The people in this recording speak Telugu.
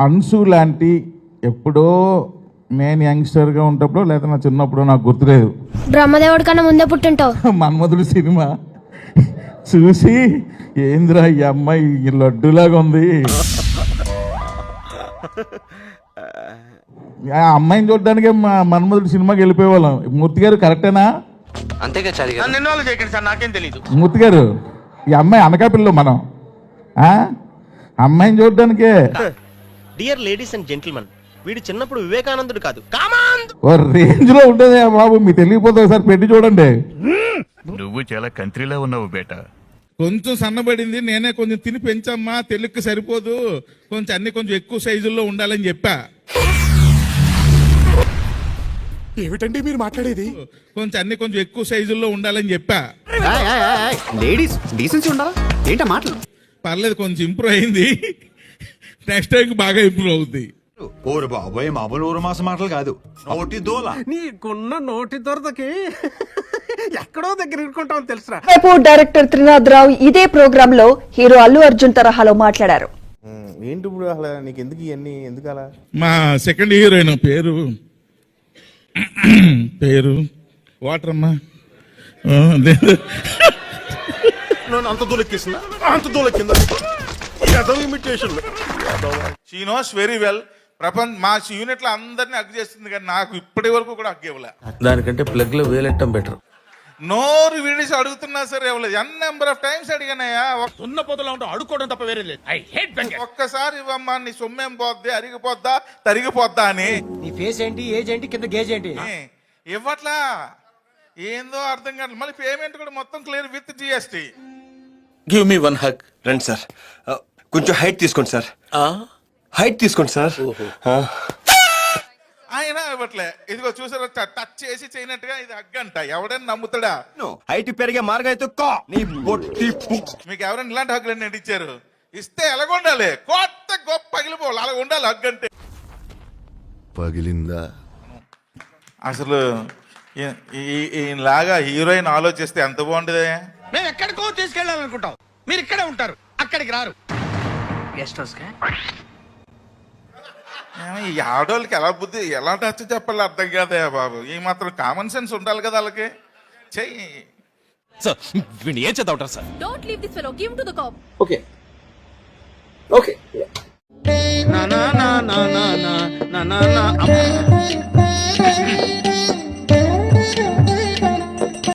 అన్సు లాంటి ఎప్పుడో నేను యంగ్స్టర్గా ఉన్నప్పుడు లేదా నా చిన్నప్పుడు నాకు గుర్తులేదు. బ్రహ్మదేవుడి కన్నా ముందే పుట్టింటావు. మన్మధుడు సినిమా. చూసి ఏందిరా ఈ అమ్మాయి? ఈ లడ్డులాగా ఉంది. ఆ అమ్మాయిని చూడడానికే మా మన్మధుడు సినిమాకి వెళ్ళిపోయేవాళ్ళం. మూర్తి గారు కరెక్టేనా? అంతేగా నన్ను చేయకండి సార్ నాకేం తెలియదు మూర్తి గారు ఈ అమ్మాయి అనకాపిల్ల మనం. ఆ? అమ్మాయిని చూడడానికే. డియర్ లేడీస్ అండ్ జెంటిల్మెన్ వీడు చిన్నప్పుడు వివేకానందుడు కాదు. కామాంద్ రేంజ్లో ఉంటుంది బాబు మీకు తెలియకపోతే ఒకసారి పెట్టి చూడండి. నువ్వు చాలా కంట్రీలో ఉన్నావు బేటా. కొంచెం సన్నబడింది నేనే కొంచెం తిని పెంచమ్మా తెలుగుకి సరిపోదు. కొంచెం అన్ని కొంచెం ఎక్కువ సైజుల్లో ఉండాలని చెప్పా. ఏమిటండి మీరు మాట్లాడేది? కొంచెం అన్ని కొంచెం ఎక్కువ సైజుల్లో ఉండాలని చెప్పా. లేడీస్ డీసెన్సీ ఉండాలా? ఏంటా మాటలు? పర్లేదు కొంచెం ఇంప్రూవ్ అయింది. నెక్స్ట్ టైం బాగా ఇంప్రూవ్ అవుద్ది. ఓరు బాబోయ్ మామూలు ఊరు మాస మాటలు కాదు. నోటి దోల. నీకున్న నోటి దొరదకి ఎక్కడో దగ్గర ఇరుకుంటామని తెలుసురా. వైపు డైరెక్టర్ త్రినాథ్ రావు ఇదే ప్రోగ్రామ్లో హీరో అల్లు అర్జున్ తరహాలో మాట్లాడారు. ఏంటి ఇప్పుడు అసలు? నీకు ఎందుకు ఇవన్నీ? ఎందుకు అలా మా సెకండ్ హీరోయిన్ పేరు. పేరు? వాటర్ అమ్మా. అంత దూలెక్కేసిందా? అంత దూలెక్కిందా? ఏదో imitation she knows very well ప్రపంచ మా యూనిట్లో అందరినీ అగ్గు చేస్తుంది కానీ నాకు ఇప్పటి వరకు కూడా అగ్గు ఇవ్వలే. దానికంటే ప్లగ్లో వేలెట్టం బెటర్ నోరు విడిచి అడుగుతున్నా సరే ఇవ్వలేదు ఎన్ నెంబర్ ఆఫ్ టైమ్స్ అడిగానయ్యా. ఉన్న పొదలో ఉంటూ అడుక్కోవడం తప్ప వేరే లేదు. ఐ హేట్ ఒక్కసారి ఇవ్వమ్మా నీ సొమ్మేం పోద్ది? అరిగిపోద్దా? తరిగిపోద్దా అని. నీ ఫేస్ ఏంటి ఏజ్ ఏంటి కింద గేజ్ ఏంటి? ఇవ్వట్లా? ఏందో అర్థం కాదు మళ్ళీ పేమెంట్ కూడా మొత్తం clear with GST give me one hug రండి సార్. కొంచెం హైట్ తీసుకోండి సార్. హైట్ తీసుకోండి సార్. ఆయన ఇవ్వట్లే. ఇదిగో చూసారా టచ్ చేసి చేయనట్టుగా ఇది హగ్గంట ఎవడైనా నమ్ముతాడా? హైట్ పెరిగే మార్గం అయితే కో. నీ బొట్టి మీకు ఎవరైనా ఇలాంటి హక్కులు నేను ఇచ్చారు ఇస్తే ఎలాగుండాలి కొత్త గొప్ప పగిలిపోవాలి. అలా ఉండాలి హగ్గు అంటే. పగిలిందా? అసలు ఈయనలాగా హీరోయిన్ ఆలోచిస్తే ఎంత బాగుంటుంది? మేము ఎక్కడికో తీసుకెళ్ళాలనుకుంటాం మీరు ఇక్కడే ఉంటారు అక్కడికి రారు గెస్ట్ హౌస్ ఈ ఆడోళ్ళకి ఎలా బుద్ధి ఎలా టచ్ చెప్పాలి అర్థం కాదయా బాబు ఈ మాత్రం కామన్ సెన్స్ ఉండాలి కదా వాళ్ళకి చెయ్యి సార్ వీడిని ఏం చేద్దాం sir don't leave this fellow give to the cop okay okay నా నా నా నా నా నా నా నా నా